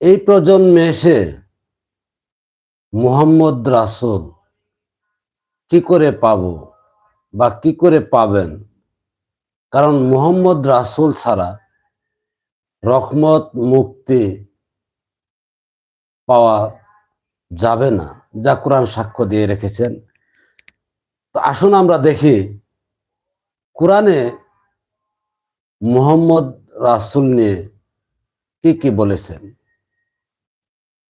এই প্রজন্মে এসে মোহাম্মদ রাসুল কি করে পাব বা কি করে পাবেন? কারণ মোহাম্মদ রাসুল ছাড়া রহমত, মুক্তি পাওয়া যাবে না, যা কোরআন সাক্ষ্য দিয়ে রেখেছেন। তো আসুন আমরা দেখি, কোরআনে মোহাম্মদ রাসুল নিয়ে কি কি বলেছেন।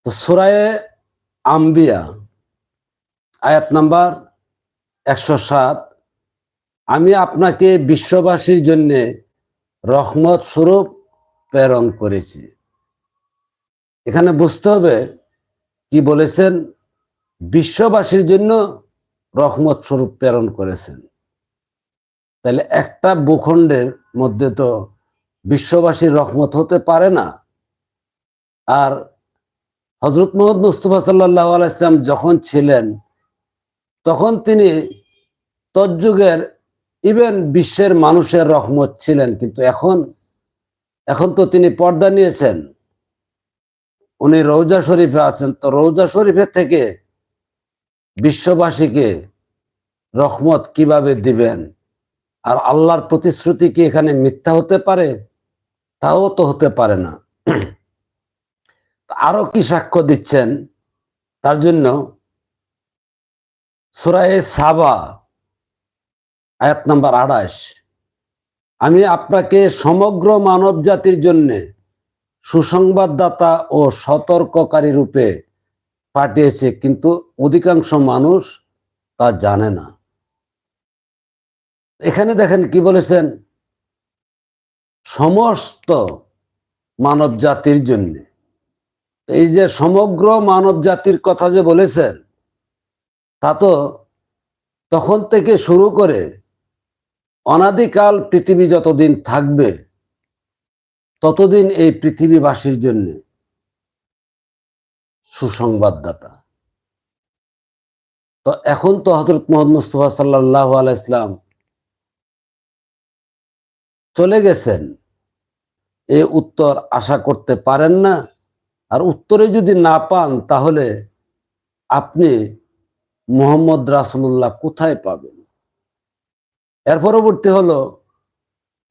তো সুরায়ে আম্বিয়া, আয়াত নাম্বার একশো সাত। আমি আপনাকে বিশ্ববাসীর জন্য রহমত স্বরূপ প্রেরণ করেছি। এখানে বুঝতে হবে কি বলেছেন? বিশ্ববাসীর জন্য রহমত স্বরূপ প্রেরণ করেছেন। তাহলে একটা ভূখণ্ডের মধ্যে তো বিশ্ববাসীর রহমত হতে পারে না। আর হজরত মোহাম্মদ মুস্তফা সাল্লাহ আলাইসলাম যখন ছিলেন, তখন তিনি তজ্জুগের ইভেন বিশ্বের মানুষের রহমত ছিলেন, কিন্তু এখন এখন তো তিনি পর্দা নিয়েছেন। উনি রৌজা শরীফে আছেন, তো রৌজা শরীফের থেকে বিশ্ববাসীকে রহমত কীভাবে দিবেন? আর আল্লাহর প্রতিশ্রুতি কি এখানে মিথ্যা হতে পারে? তাও তো হতে পারে না। আরও কি সাক্ষ্য দিচ্ছেন? তার জন্য সুরায়ে সাবা, আয়াত নাম্বার আড়াইশ আমি আপনাকে সমগ্র মানব জাতির জন্য সুসংবাদদাতা ও সতর্ককারী রূপে পাঠিয়েছে, কিন্তু অধিকাংশ মানুষ তা জানে না। এখানে দেখেন কি বলেছেন? সমস্ত মানব জাতির জন্য। এই যে সমগ্র মানব জাতির কথা যে বলেছেন, তা তো তখন থেকে শুরু করে অনাদিকাল পৃথিবী যতদিন থাকবে, ততদিন এই পৃথিবীবাসীর জন্য সুসংবাদদাতা। তো এখন তো হজরত মোহাম্মদ মুস্তফা সাল্লাহ আলাইসলাম চলে গেছেন, এ উত্তর আশা করতে পারেন না। আর উত্তরে যদি না পান, তাহলে আপনি মোহাম্মদ রাসুল্লাহ কোথায় পাবেন? এর পরবর্তী হলো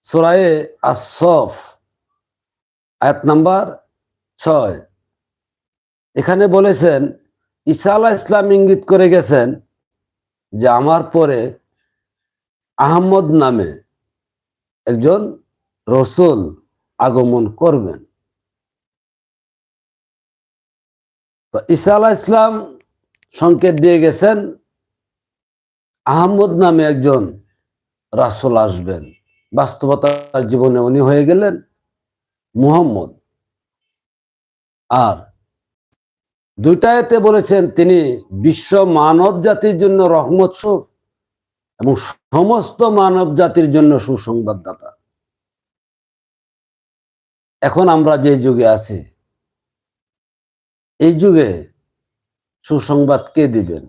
সোরায়ে আসফ আয়াত নাম্বার ছয়। এখানে বলেছেন, ঈসা আলাহ ইসলাম ইঙ্গিত করে গেছেন যে আমার পরে আহমদ নামে একজন রসুল আগমন করবেন। তো ঈসা আলাহ ইসলাম সংকেত দিয়ে গেছেন, আহমদ নামে একজন রাসুল আসবেন। বাস্তবতার জীবনে উনি হয়ে গেলেন মুহাম্মদ। আর দুইটাতে বলেছেন, তিনি বিশ্ব মানব জাতির জন্য রহমত সুখ এবং সমস্ত মানব জাতির জন্য সুসংবাদদাতা। এখন আমরা যে যুগে আছি এই যুগে সুসংবাদ কে দিবেন?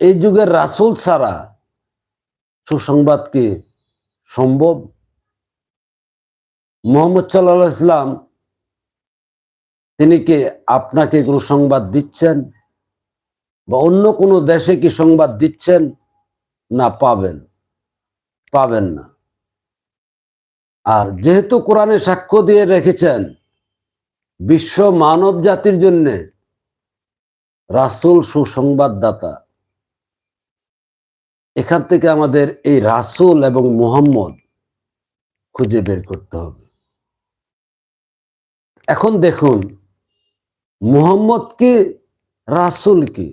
এই যুগের রাসুল ছাড়া সুসংবাদ কি সম্ভব? মোহাম্মদ সাল্লাহ ইসলাম তিনি কি আপনাকে কোনো সংবাদ দিচ্ছেন? বা অন্য কোনো দেশে কি সংবাদ দিচ্ছেন? না, পাবেন। পাবেন না। আর যেহেতু কোরআনে সাক্ষ্য দিয়ে রেখেছেন বিশ্ব মানব জাতির জন্য রাসুল সুসংবাদদাতা। এখান থেকে আমাদের এই রাসুল এবং মোহাম্মদ খুঁজে বের করতে হবে। এখন দেখুন, মোহাম্মদ কি, রাসুল কি?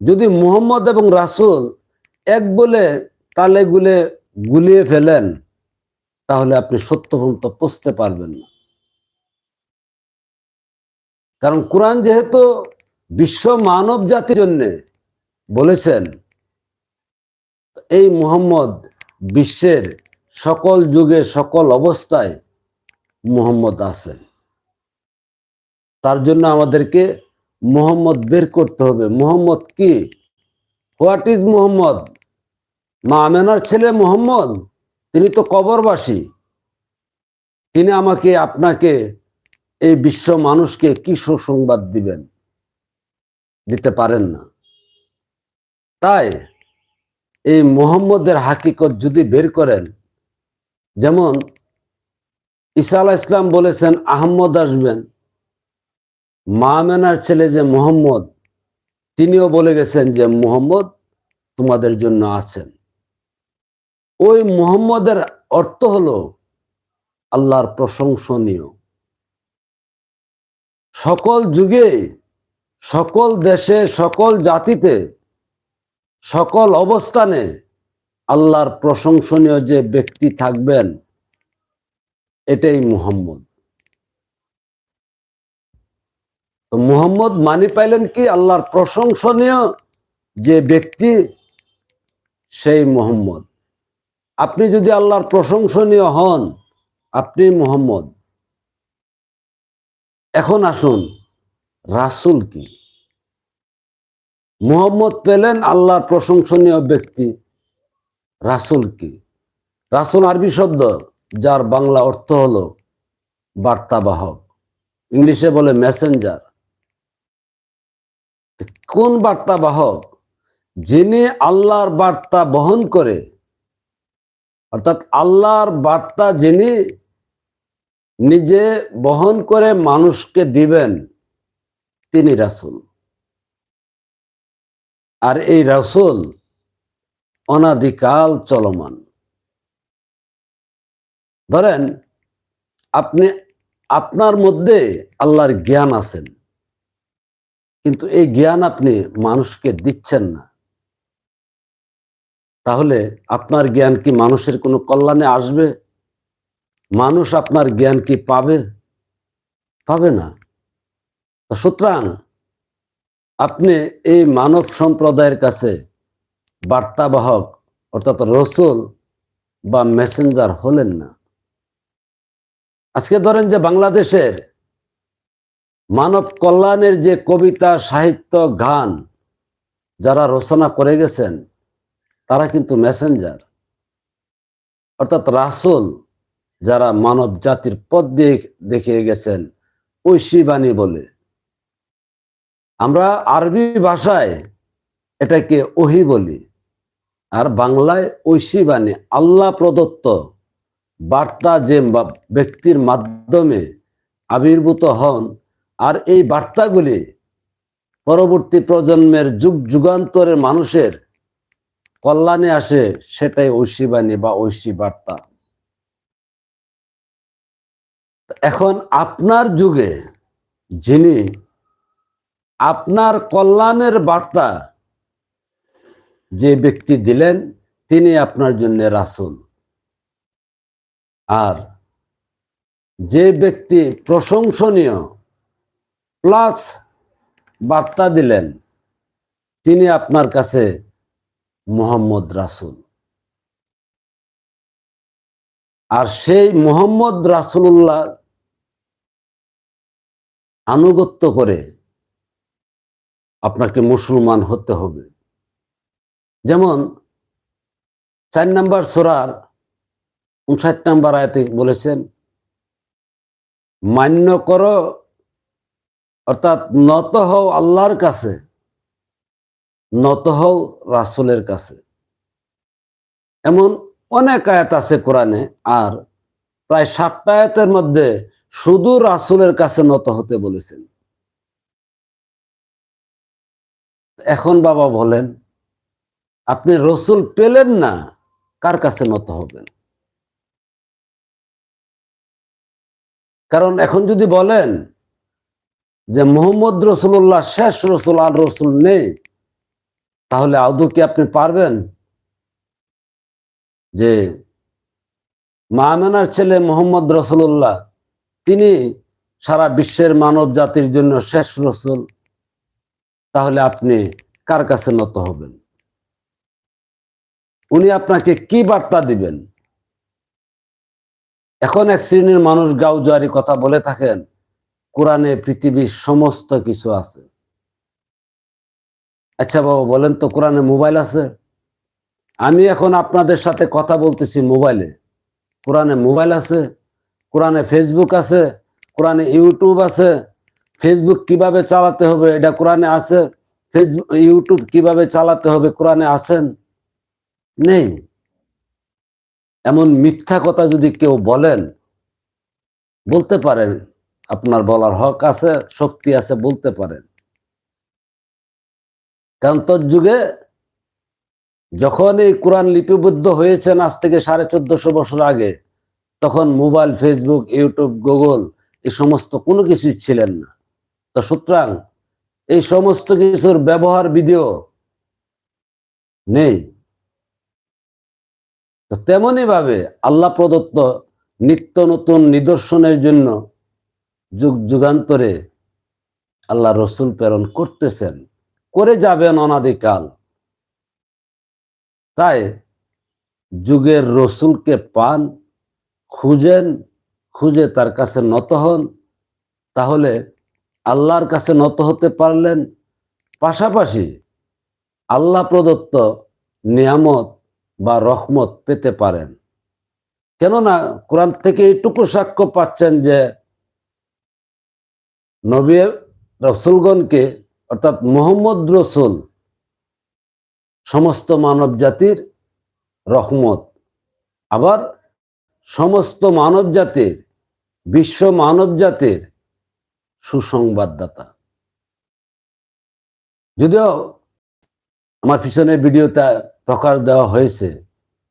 যদি মোহাম্মদ এবং রাসুল এক বলে তালে গুলে গুলিয়ে ফেলেন, তাহলে আপনি সত্য পর্যন্ত পৌঁছতে পারবেন না। কারণ কোরআন যেহেতু বিশ্ব মানব জাতির জন্য বলেছেন, এই মুহাম্মদ বিশ্বের সকল যুগে সকল অবস্থায় মুহাম্মদ আছেন। তার জন্য আমাদেরকে মোহাম্মদ বের করতে হবে। মোহাম্মদ কি? What is Muhammad? মা আমেনার ছেলে মোহাম্মদ? তিনি তো কবরবাসী। তিনি আমাকে, আপনাকে এই বিশ্ব মানুষকে কি সুসংবাদ দিবেন? দিতে পারেন না। তাই এই মোহাম্মদের হাকিকত যদি বের করেন, যেমন ঈসা আলাহ ইসলাম বলেছেন, আহম্মদ আসবেন। মা মেনার ছেলে যে মোহাম্মদ, তিনিও বলে গেছেন যে মোহাম্মদ তোমাদের জন্য আছেন। ওই মোহাম্মদের অর্থ হলো আল্লাহর প্রশংসনীয়। সকল যুগে, সকল দেশে, সকল জাতিতে, সকল অবস্থানে আল্লাহর প্রশংসনীয় যে ব্যক্তি থাকবেন, এটাই মুহাম্মদ। তো মুহাম্মদ মানি পাইলেন কি? আল্লাহর প্রশংসনীয় যে ব্যক্তি, সেই মুহাম্মদ। আপনি যদি আল্লাহর প্রশংসনীয় হন, আপনি মুহাম্মদ। এখন আসুন, রাসুল কি? মোহাম্মদ পেলেন আল্লাহর প্রশংসনীয় ব্যক্তি, রাসুল কি? রাসুল আরবি শব্দ, যার বাংলা অর্থ হলো বার্তাবাহক ইংলিশে বলে মেসেঞ্জার কোন বার্তাবাহক যিনি আল্লাহর বার্তা বহন করে, অর্থাৎ আল্লাহর বার্তা যিনি নিজে বহন করে মানুষকে দিবেন তিনি রাসুল। আর এই রাসুল অনাদিকাল চলমান। ধরেন, আপনি, আপনার মধ্যে আল্লাহর জ্ঞান আছেন, কিন্তু এই জ্ঞান আপনি মানুষকে দিচ্ছেন না। তাহলে আপনার জ্ঞান কি মানুষের কোনো কল্যাণে আসবে? মানুষ আপনার জ্ঞান কি পাবে? পাবে না। সুতরাং আপনি এই মানব সম্প্রদায়ের কাছে বার্তাবাহক, অর্থাৎ রসুল বা মেসেঞ্জার হলেন না। আজকে ধরেন যে বাংলাদেশের মানব কল্যাণের যে কবিতা, সাহিত্য, গান যারা রচনা করে গেছেন, তারা কিন্তু মেসেঞ্জার। অর্থাৎ রাসুল যারা মানব জাতির পথ দিয়ে দেখিয়ে গেছেন ঐশী বাণী বলে। আমরা আরবি ভাষায় এটাকে ওহি বলি। আর বাংলায় ঐশী বাণী আল্লাহ প্রদত্ত বার্তা যে ব্যক্তির মাধ্যমে আবির্ভূত হন, আর এই বার্তাগুলি পরবর্তী প্রজন্মের যুগ যুগান্তরের মানুষের কল্যাণে আসে, সেটাই ঐশী বাণী বা ঐশী বার্তা। এখন আপনার যুগে যিনি আপনার কল্যাণের বার্তা যে ব্যক্তি দিলেন, তিনি আপনার জন্য রাসুল। আর যে ব্যক্তি প্রশংসনীয়, প্লাস বার্তা দিলেন, তিনি আপনার কাছে মোহাম্মদ রাসুল। আর সেই মোহাম্মদ রাসুল্লাহ আনুগত্য করে আপনাকে মুসলমান হতে হবে। যেমন চার নাম্বার সোরার উনষাট নাম্বার আয়তে বলেছেন, মান্য করো, অর্থাৎ নত হও আল্লাহর কাছে, নত হও রাসুলের কাছে। এমন অনেক আয়াত আছে কোরআনে, আর প্রায় সাতটা আয়াতের মধ্যে শুধু রাসুলের কাছে নত হতে বলেছেন। এখন বাবা বলেন, আপনি রসুল পেলেন না, কার কাছে নত হবেন? কারণ এখন যদি বলেন যে মোহাম্মদ রসুল্লাহ শেষ রসুল আর রসুল নেই, তাহলে আদৌ কি আপনি পারবেন? যে মামেনার ছেলে মোহাম্মদ রসুল্লাহ তিনি সারা বিশ্বের মানব জাতির জন্য শেষ রসুল, তাহলে আপনি কার কাছে নত হবেন? উনি আপনাকে কি বার্তা দিবেন? এখন এক শ্রেণির মানুষ গাউজারি কথা বলে থাকেন, কোরআনে পৃথিবীর সমস্ত কিছু আছে। আচ্ছা বাবা, বলেন তো কোরআনে মোবাইল আছে? আমি এখন আপনাদের সাথে কথা বলতেছি মোবাইলে। কোরআনে মোবাইল আছে, কোরআনে ফেসবুক আছে, কোরআনে ইউটিউব আছে। ফেসবুক কীভাবে চালাতে হবে এটা কোরআনে আছে ফেসবুক ইউটিউব কীভাবে চালাতে হবে কোরআনে আছেন? নেই। এমন মিথ্যা কথা যদি কেউ বলেন, বলতে পারেন। আপনার বলার হক আছে, শক্তি আছে, বলতে পারেন। কারণ তোর যুগে যখন এই কোরআন লিপিবদ্ধ হয়েছেন আজ থেকে সাড়ে চোদ্দশো বছর আগে, তখন মোবাইল, ফেসবুক, ইউটিউব, গুগল, এই সমস্ত কোনো কিছুই ছিলেন না। তো সুতরাং এই সমস্ত কিছুর ব্যবহার ভিডিও নেই। তো তেমনি ভাবে আল্লাহ প্রদত্ত নিত্য নতুন নিদর্শনের জন্য যুগ যুগান্তরে আল্লাহ রসুল প্রেরণ করতেছেন। করে যাবেন অনাদিকাল। তাই যুগের রসুলকে পান, খুঁজেন, খুঁজে তার কাছে নত হন। তাহলে আল্লাহর কাছে নত হতে পারলেন। পাশাপাশি আল্লাহ প্রদত্ত নিয়ামত বা রহমত পেতে পারেন। কেননা কোরআন থেকে এইটুকু সাক্ষ্য পাচ্ছেন যে নবী রসুলগণকে, অর্থাৎ মোহাম্মদ রসুল সমস্ত মানব জাতির রহমত। আবার সমস্ত মানব জাতির বিশ্ব মানব জাতির সুসংবাদদাতা। যদিও আমার পিছনে ভিডিওটা প্রকাশ দেওয়া হয়েছে,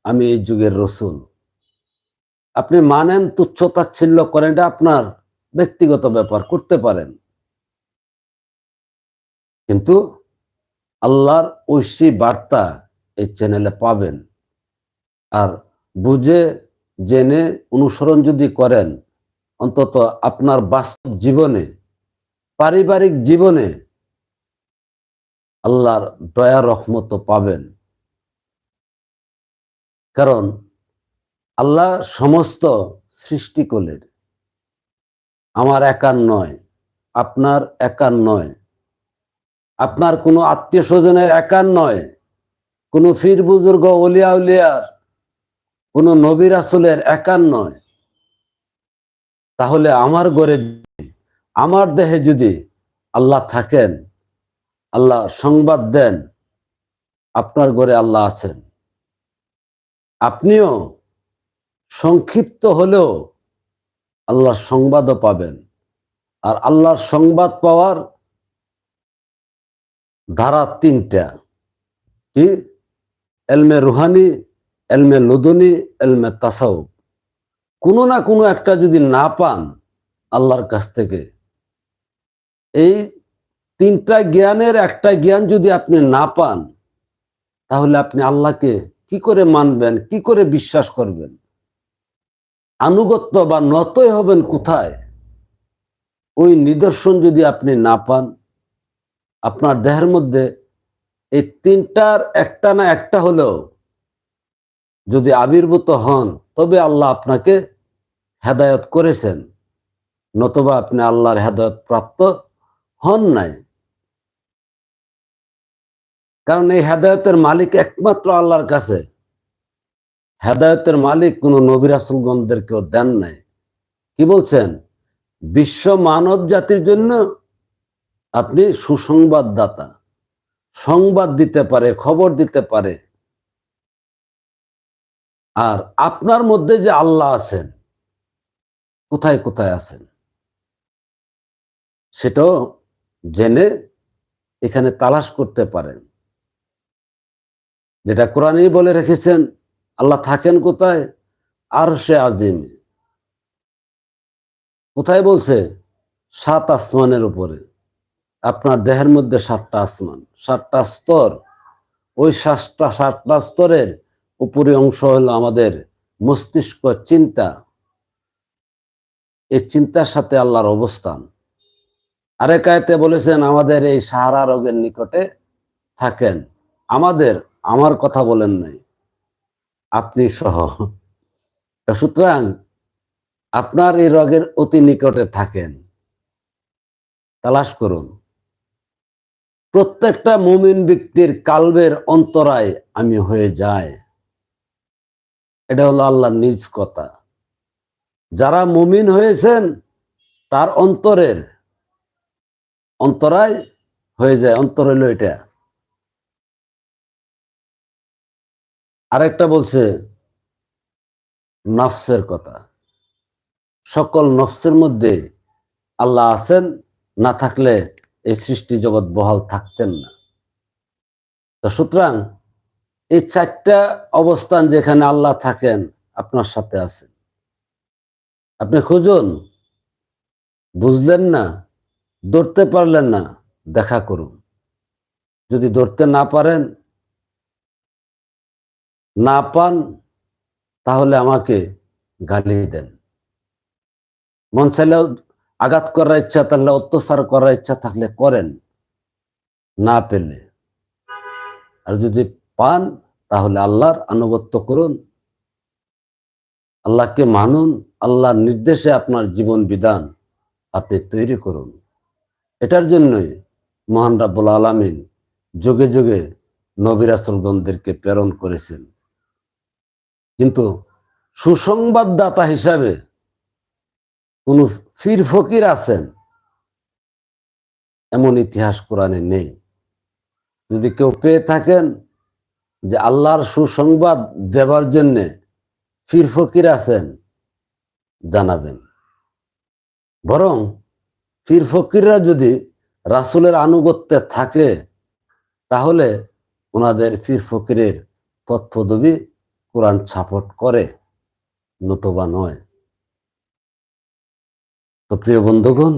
আমি এই যুগের রসুল। আপনি মানেন তুচ্ছ তাচ্ছিল্য করেন, এটা আপনার ব্যক্তিগত ব্যাপার, করতে পারেন। কিন্তু আল্লাহর ঐশী বার্তা এই চ্যানেলে পাবেন। আর বুঝে, জেনে, অনুসরণ যদি করেন, অন্তত আপনার বাস্তব জীবনে, পারিবারিক জীবনে আল্লাহর দয়া, রহমত পাবেন। কারণ আল্লাহ সমস্ত সৃষ্টিকলের। আমার একার নয়, আপনার একার নয়। আপনার কোনো আত্মীয় স্বজনের একার নয়, কোনো ফির বুজুর্গ, অলিয়া উলিয়ার, কোনো নবীর আসলের একার নয়। তাহলে আমার গড়ে আমার দেহে যদি আল্লাহ থাকেন, আল্লাহ সংবাদ দেন, আপনার ঘরে আল্লাহ আছেন। আপনিও সংক্ষিপ্ত হলেও আল্লাহর সংবাদও পাবেন। আর আল্লাহর সংবাদ পাওয়ার ধারা তিনটা। কি? এলমে রুহানি, এলমে লুদনি, এলমে তাসাউ কোনো না কোনো একটা যদি না পান আল্লাহর কাছ থেকে, এই তিনটা জ্ঞানের একটা জ্ঞান যদি আপনি না পান, তাহলে আপনি আল্লাহকে কি করে মানবেন, কি করে বিশ্বাস করবেন? আনুগত্য বা নতই হবেন কোথায়? ওই নিদর্শন যদি আপনি না পান আপনার দেহের মধ্যে এই তিনটার একটা না একটা হলেও যদি আবির্ভূত হন, তবে আল্লাহ আপনাকে হেদায়ত করেছেন। নতবা আপনি আল্লাহর হেদায়ত প্রাপ্ত হন নাই। কারণ এই হেদায়তের মালিক একমাত্র আল্লাহর কাছে। হেদায়তের মালিক কোন নবিরাসুলগণদেরকেও দেন নাই। কি বলছেন? বিশ্ব মানব জাতির জন্য আপনি সুসংবাদদাতা। সংবাদ দিতে পারে, খবর দিতে পারে। আর আপনার মধ্যে যে আল্লাহ আছেন, কোথায় কোথায় আছেন? সেটাও জেনে এখানে তালাশ করতে পারেন। যেটা কোরআনই বলে রেখেছেন, আল্লাহ থাকেন কোথায়? আর সে আজিম। কোথায় বলছে? সাত আসমানের উপরে। আপনার দেহের মধ্যে সাতটা আসমান, সাতটা স্তর। ওই সাতটা সাতটা স্তরের উপরে অংশ হলো আমাদের মস্তিষ্ক চিন্তা। এই চিন্তার সাথে আল্লাহর অবস্থান। আরেক আয়তে বলেছেন, আমাদের এই সাহারা রোগের নিকটে থাকেন। আমাদের, আমার কথা বলেন নাই। আপনি সহ। সুতরাং, আপনার এই রোগের অতি নিকটে থাকেন। তালাশ করুন। প্রত্যেকটা মুমিন ব্যক্তির কালবের অন্তরায় আমি হয়ে যায় এটা হলো আল্লাহ নিজ কথা। যারা মুমিন হয়েছেন, তার অন্তরের অন্তরায় হয়ে যায়। অন্তর হইল এটা। আরেকটা বলছে, নফসের কথা। সকল নফসের মধ্যে আল্লাহ আছেন, না থাকলে এই সৃষ্টি জগৎ বহাল থাকতেন না। তো সুতরাং এই চারটা অবস্থান যেখানে আল্লাহ থাকেন, আপনার সাথে আছেন। আপনি খুঁজুন, বুঝলেন না, ধরতে পারলেন না, দেখা করুন। যদি ধরতে না পারেন, না পান, তাহলে আমাকে গালি দেন। মন চাইলেও আঘাত করার ইচ্ছা তাহলে অত্যাচার করার ইচ্ছা থাকলে করেন, না পেলে। আর যদি পান, তাহলে আল্লাহর আনুগত্য করুন। আল্লাহকে মানুন, আল্লাহর নির্দেশে আপনার জীবন বিধান আপনি তৈরি করুন। এটার জন্যই মহান রাব্বুল আলামিন যুগে যুগে নবিরাসলগণদেরকে প্রেরণ করেছেন। কিন্তু সুসংবাদদাতা হিসাবে কোন ফির ফকির আছেন। এমন ইতিহাস কোরআনে নেই। যদি কেউ পেয়ে থাকেন যে আল্লাহর সুসংবাদ দেবার জন্য ফির ফকির আছেন, জানাবেন। বরং ফির ফকিররা যদি রাসুলের আনুগত্যে থাকে, তাহলে ওনাদের ফির ফকিরের পথ পদবি কোরআন ছাপট করে, নতবা নয়। তো প্রিয় বন্ধুগণ,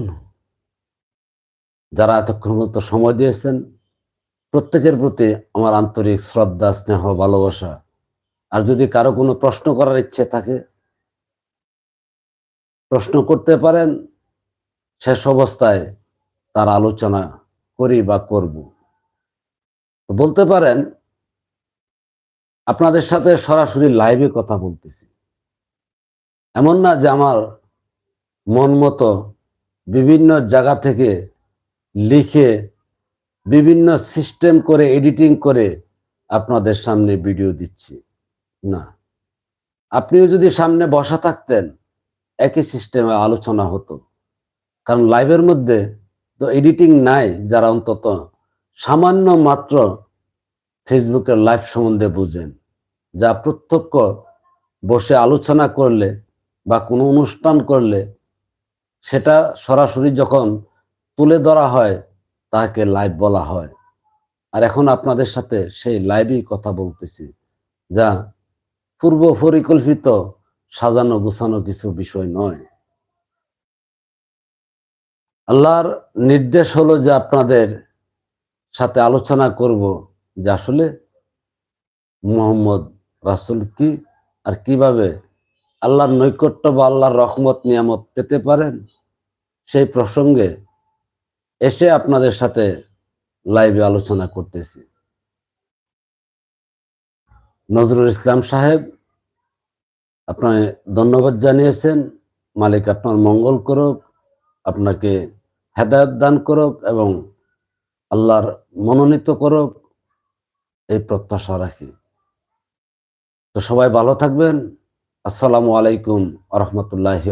যারা এতক্ষণ মতো সময় দিয়েছেন, প্রত্যেকের প্রতি আমার আন্তরিক শ্রদ্ধা, স্নেহ, ভালোবাসা। আর যদি কারও কোনো প্রশ্ন করার ইচ্ছে থাকে, প্রশ্ন করতে পারেন, শেষ অবস্থায় তার আলোচনা করি বা করব। বলতে পারেন, আপনাদের সাথে সরাসরি লাইভে কথা বলতেছি। এমন না যে আমার মন মতো বিভিন্ন জায়গা থেকে লিখে বিভিন্ন সিস্টেম করে এডিটিং করে আপনাদের সামনে ভিডিও দিচ্ছি। না। আপনিও যদি সামনে বসা থাকতেন, একই সিস্টেমে আলোচনা হতো। কারণ লাইভের মধ্যে তো এডিটিং নাই, যারা অন্তত সামান্য মাত্র ফেসবুকের লাইভ সম্বন্ধে বুঝেন। যা প্রত্যক্ষ বসে আলোচনা করলে বা কোনো অনুষ্ঠান করলে সেটা সরাসরি যখন তুলে ধরা হয়, তাকে লাইভ বলা হয়। আর এখন আপনাদের সাথে সেই লাইভই কথা বলতেছি, যা পূর্ব পরিকল্পিত সাজানো গুছানো কিছু বিষয় নয়। আল্লাহর নির্দেশ হলো যে আপনাদের সাথে আলোচনা করব যে আসলে মোহাম্মদ রাসুল কি আর কীভাবে আল্লাহর নৈকট্য বা আল্লাহর রহমত, নিয়ামত পেতে পারেন। সেই প্রসঙ্গে এসে আপনাদের সাথে লাইভে আলোচনা করতেছি। নজরুল ইসলাম সাহেব আপনার ধন্যবাদ জানিয়েছেন। মালিক আপনার মঙ্গল করুক, আপনাকে হেদায়ত দান করুক এবং আল্লাহর মনোনীত করুক, এই প্রত্যাশা রাখি। তো সবাই ভালো থাকবেন। আসসালামু আলাইকুম আ রহমতুল্লাহি